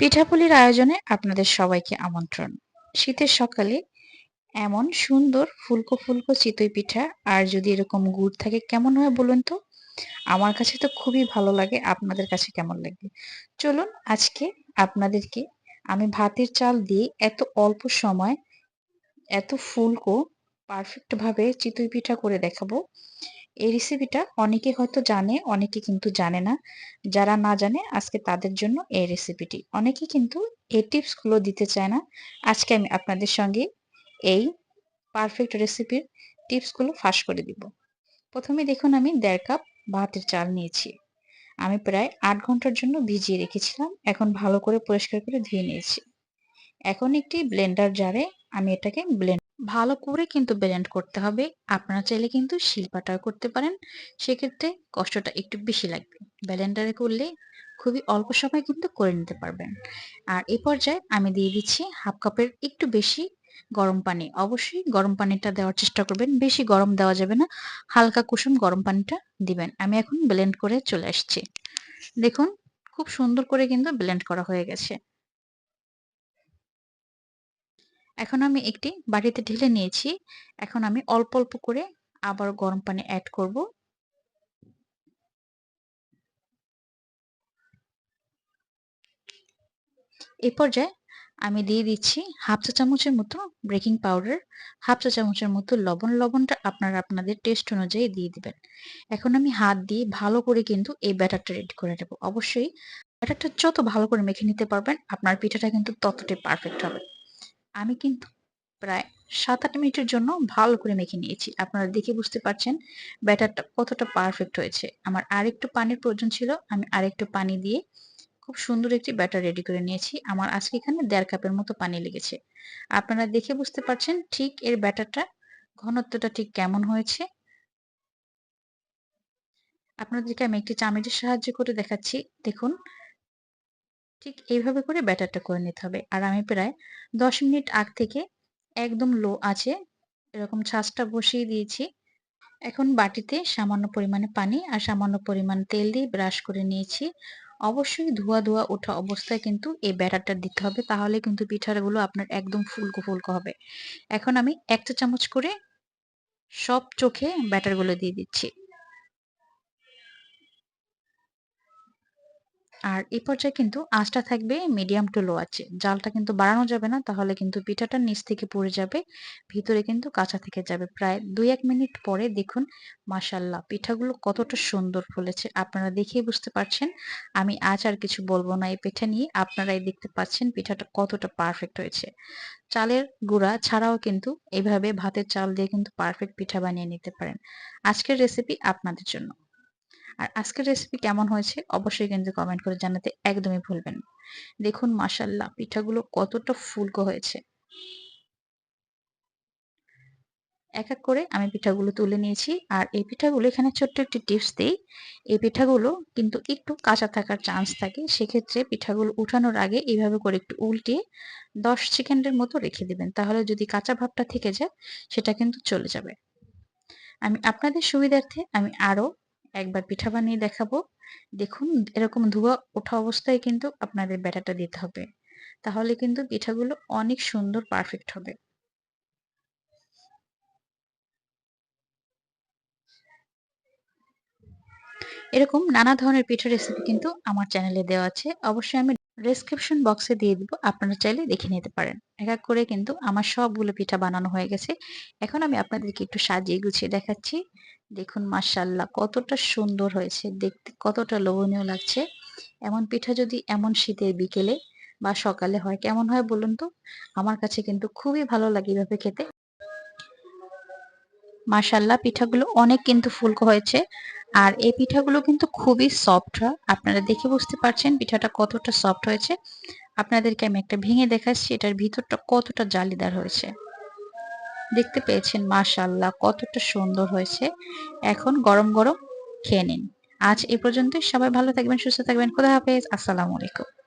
পিঠাপুলির আয়োজনে আপনাদের সবাইকে আমন্ত্রণ। শীতের সকালে এমন সুন্দর ফুলকো ফুলকো চিতই পিঠা আর যদি এরকম গুড় থাকে কেমন হয় বলুন তো? আমার কাছে তো খুবই ভালো লাগে, আপনাদের কাছে কেমন লাগে? চলুন আজকে আপনাদেরকে আমি ভাতের চাল দিয়ে এত অল্প সময় এত ফুলকো পারফেক্ট ভাবে চিতই পিঠা করে দেখাবো। এই রেসিপিটা অনেকে হয়তো জানে, অনেকে কিন্তু জানে না। যারা না জানে, আজকে তাদের জন্য এই রেসিপিটি অনেকে কিন্তু এই টিপসগুলো দিতে চায় না। আজকে আমি আপনাদের সঙ্গে এই পারফেক্ট রেসিপির টিপসগুলো ফাঁস করে দিব। প্রথমে দেখুন, আমি দেড় কাপ ভাতের চাল নিয়েছি। আমি প্রায় আট ঘণ্টার জন্য ভিজিয়ে রেখেছিলাম। এখন ভালো করে পরিষ্কার করে ধুয়ে নিয়েছি। এখন একটি ব্লেন্ডার জারে আমি এটাকে ব্লেন্ড ভালো করে কিন্তু ব্লেন্ড করতে হবে। আপনারা চাইলে কিন্তু শিলপাটাও করতে পারেন। সেক্ষেত্রে কষ্টটা একটু বেশি লাগবে। ব্লেন্ডারে করলে খুবই অল্প সময় কিন্তু করে নিতে পারবেন। আর এ পর্যায়ে আমি দিয়ে দিচ্ছি হাফ কাপের একটু বেশি গরম পানি। অবশ্যই গরম পানিটা দেওয়ার চেষ্টা করবেন। বেশি গরম দেওয়া যাবে না। হালকা কুসুম গরম পানিটা দিবেন। আমি এখন ব্লেন্ড করে চলে আসছি। দেখুন, খুব সুন্দর করে কিন্তু ব্লেন্ড করা হয়ে গেছে। এখন আমি একটি বাটিতে ঢেলে নিয়েছি। এখন আমি অল্প অল্প করে আবার গরম পানি অ্যাড করব। এই পর্যায়ে আমি দিয়ে দিচ্ছি হাফ চা চামচের মতো বেকিং পাউডার হাফ চা চামচের মতো লবণ। লবণটা আপনারা আপনাদের টেস্ট অনুযায়ী দিয়ে দিবেন। এখন আমি হাত দিয়ে ভালো করে কিন্তু এই ব্যাটারটা রেডি করে নেব। অবশ্যই ব্যাটারটা যত ভালো করে মেখে নিতে পারবেন, আপনার পিঠাটা কিন্তু ততটাই পারফেক্ট হবে। আমি কিন্তু প্রায় সাত আট মিনিটের জন্য ভালো করে মেখে নিয়েছি। আপনারা দেখে বুঝতে পারছেন, ব্যাটারটা কতটা পারফেক্ট হয়েছে। আমার আরেকটু পানির প্রয়োজন ছিল, আমি আরেকটু পানি দিয়ে খুব সুন্দর একটি ব্যাটার রেডি করে নিয়েছি। আমার আজকে এখানে দেড় কাপের মতো পানি লেগেছে। আপনারা দেখে বুঝতে পারছেন ঠিক এর ব্যাটারটা, ঘনত্বটা ঠিক কেমন হয়েছে। আপনাদেরকে আমি একটি চামচের সাহায্য করে দেখাচ্ছি। দেখুন ঠিক এইভাবে করে ব্যাটারটা করে নিতে হবে। আর আমি প্রায় দশ মিনিট আগ থেকে একদম লো আছে, এরকম ছাঁচটা বসিয়ে দিয়েছি। এখন বাটিতে সামান্য পরিমাণে পানি আর সামান্য পরিমাণ তেল দিয়ে ব্রাশ করে নিয়েছি। অবশ্যই ধোয়া ধোয়া ওঠা অবস্থায় কিন্তু এই ব্যাটারটা দিতে হবে, তাহলে কিন্তু পিঠাগুলো আপনার একদম ফুলকো ফুলকো হবে। এখন আমি একটা চামচ করে সব চোখে ব্যাটারগুলো দিয়ে দিচ্ছি। আর এই পর্যায়ে কিন্তু আঁচটা থাকবে মিডিয়াম টু লো আছে জালটা কিন্তু বাড়ানো যাবে না, তাহলে কিন্তু পিঠাটা নিচ থেকে পড়ে যাবে, ভিতরে কিন্তু কাঁচা থেকে যাবে। প্রায় দুই এক মিনিট পরে দেখুন মাসাল্লাহ পিঠাগুলো কতটা সুন্দর ফুলেছে। আপনারা দেখেই বুঝতে পারছেন, আমি আজ আর কিছু বলব না এই পিঠা নিয়ে। আপনারাই দেখতে পাচ্ছেন পিঠাটা কতটা পারফেক্ট হয়েছে। চালের গুঁড়া ছাড়াও কিন্তু এইভাবে ভাতের চাল দিয়ে কিন্তু পারফেক্ট পিঠা বানিয়ে নিতে পারেন। আজকের রেসিপি আপনাদের জন্য। আর আজকের রেসিপি কেমন হয়েছে অবশ্যই কিন্তু কমেন্ট করে জানাতে একদমই ভুলবেন দেখুন মাসাল্লাহ পিঠাগুলো কতটা ফুলকো হয়েছে। এক এক করে আমি পিঠাগুলো তুলে নিয়েছি আর এই পিঠাগুলো এখানে ছোট্ট একটি টিপস দিই। এই পিঠাগুলো কিন্তু একটু কাঁচা থাকার চান্স থাকে, সেক্ষেত্রে পিঠাগুলো উঠানোর আগে এইভাবে করে একটু উল্টিয়ে দশ সেকেন্ডের মতো রেখে দিবেন, তাহলে যদি কাঁচা ভাবটা থেকে যায়, সেটা কিন্তু চলে যাবে। আমি আপনাদের সুবিধার্থে আমি আরও একবার পিঠা বানিয়ে দেখাবো। দেখুন, এরকম ধোয়া ওঠা অবস্থায় কিন্তু আপনাদের ব্যাটাটা দিতে হবে। তাহলে কিন্তু পিঠাগুলো অনেক সুন্দর পারফেক্ট হবে। এরকম নানা ধরনের পিঠা রেসিপি কিন্তু আমার চ্যানেলে দেওয়া আছে। অবশ্যই আমি ডেসক্রিপশন বক্সে দিয়ে দিব, আপনারা চাইলে দেখে নিতে পারেন। এক এক করে কিন্তু আমার সবগুলো পিঠা বানানো হয়ে গেছে। এখন আমি আপনাদেরকে একটু সাজিয়ে গুছিয়ে দেখাচ্ছি। দেখুন মাসাল্লাহ কতটা সুন্দর হয়েছে। দেখতে কতটা লোভনীয় লাগছে। এমন পিঠা যদি এমন শীতের বিকেলে বা সকালে হয়, কেমন হয় বলুন তো? আমার কাছে কিন্তু খুবই ভালো লাগে এভাবে খেতে। মাসাল্লাহ পিঠাগুলো অনেক কিন্তু ফুলকো হয়েছে। আর এই পিঠাগুলো কিন্তু খুবই সফট হয়? আপনারা দেখে বুঝতে পারছেন পিঠাটা কতটা সফট হয়েছে। আপনাদেরকে আমি একটা ভেঙে দেখাচ্ছি, এটার ভিতরটা কতটা জালিদার হয়েছে। দেখতে পেয়েছেন মাশাল্লাহ কতটা সুন্দর হয়েছে। এখন গরম গরম খেয়ে নিন। আজ এ পর্যন্তই, সবাই ভালো থাকবেন, সুস্থ থাকবেন, খোদা হাফেজ, আসসালামু আলাইকুম।